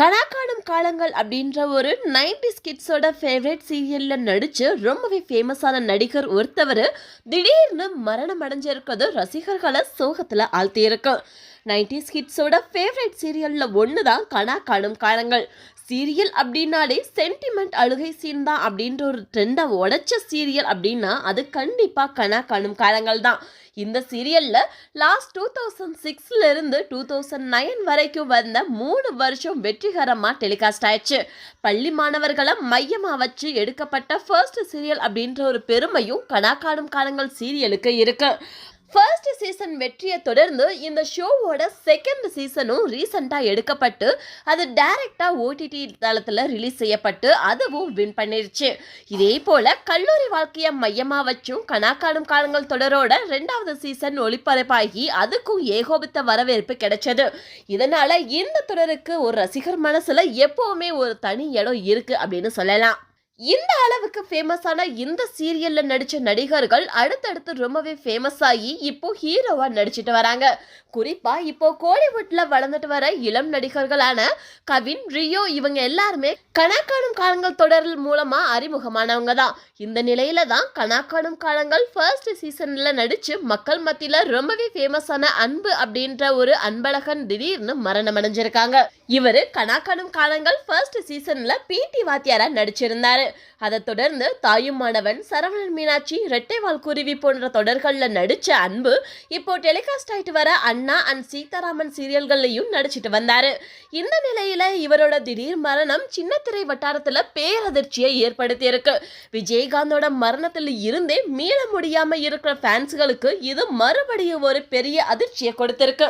கனாக்காடும் காலங்கள் அப்படின்ற ஒரு நைன்டி கிட்ஸோட ஃபேவரட் சீரியலில் நடித்து ரொம்பவே ஃபேமஸான நடிகர் ஒருத்தவர் திடீர்னு மரணம் அடைஞ்சிருக்கிறது ரசிகர்களை சோகத்தில் ஆழ்த்தியிருக்கு. நைன்டிஸ் கிட்ஸோட ஃபேவரட் சீரியலில் ஒன்று தான் கனா காணும் காலங்கள். சீரியல் அப்படின்னாலே சென்டிமெண்ட் அழுகை சீன் தான் அப்படின்ற ஒரு ட்ரெண்டை உடைச்ச சீரியல் அப்படின்னா அது கண்டிப்பாக கணா காணும் காலங்கள் தான். இந்த சீரியலில் லாஸ்ட் டூ தௌசண்ட் சிக்ஸ்லேருந்து டூ தௌசண்ட் நைன் வரைக்கும் வந்த மூணு வருஷம் வெற்றிகரமாக டெலிகாஸ்ட் ஆயிடுச்சு. பள்ளி மாணவர்களை மையமாக வச்சு எடுக்கப்பட்ட ஃபர்ஸ்ட் சீரியல் அப்படின்ற ஒரு பெருமையும் கணாக்காடும் காலங்கள் சீரியலுக்கு இருக்குது ஃபர்ஸ்ட் சீசன் வெற்றியை தொடர்ந்து இந்த ஷோவோட செகண்ட் சீசனும் ரீசெண்டாக எடுக்கப்பட்டு அது டைரக்டாக ஓடிடி தளத்தில் ரிலீஸ் செய்யப்பட்டு அதுவும் வின் பண்ணிருச்சு. இதே போல் கல்லூரி வாழ்க்கையை மையமாக வச்சும் கணாக்காடும் காலங்கள் தொடரோட ரெண்டாவது சீசன் ஒளிபரப்பாகி அதுக்கும் ஏகோபித்த வரவேற்பு கிடைச்சது. இதனால் இந்த தொடருக்கு ஒரு ரசிகர் மனசில் எப்போவுமே ஒரு தனி இடம் இருக்குது அப்படின்னு சொல்லலாம். இந்த அளவுக்கு ஃபேமஸான இந்த சீரியல்ல நடிச்ச நடிகர்கள் அடுத்தடுத்து ரொம்பவே ஃபேமஸ் ஆகி இப்போ ஹீரோவா நடிச்சிட்டு வராங்க. குறிப்பா இப்போ கோலிவுட்ல வளர்ந்துட்டு வர இளம் நடிகர்களான கவின் ரியோ இவங்க எல்லாருமே கணக்காணும் காலங்கள் தொடரில் மூலமா அறிமுகமானவங்க தான் இந்த நிலையில தான் கணக்காணும் காலங்கள் ஃபர்ஸ்ட் சீசன்ல நடிச்சு மக்கள் மத்தியில ரொம்பவே ஃபேமஸான அன்பு அப்படின்ற ஒரு அன்பழகன் திடீர்னு மரணம் அடைஞ்சிருக்காங்க. இவரு கணக்காணும் காலங்கள் ஃபர்ஸ்ட் சீசன்ல பிடி வாத்தியாரா நடிச்சிருந்தாரு. அதை தொடர்ந்து தாயும் மாணவன் சரவணன் மீனாட்சி ரெட்டைவால் குருவி போன்ற தொடர்களில் நடித்த அன்பு இப்போ டெலிகாஸ்ட் ஆயிட்டு வர அண்ணா அண்ட் சீதாராமன் சீரியல்கள்லையும் நடிச்சிட்டு வந்தாரு. இந்த நிலையில இவரோட திடீர் மரணம் சின்னத்திரை வட்டாரத்துல பேரதிர்ச்சியை ஏற்படுத்தி இருக்கு விஜயகாந்தோட மரணத்தில் இருந்தே மீள முடியாம இருக்கிற ஃபேன்ஸ்களுக்கு இது மறுபடியும் ஒரு பெரிய அதிர்ச்சியை கொடுத்திருக்கு.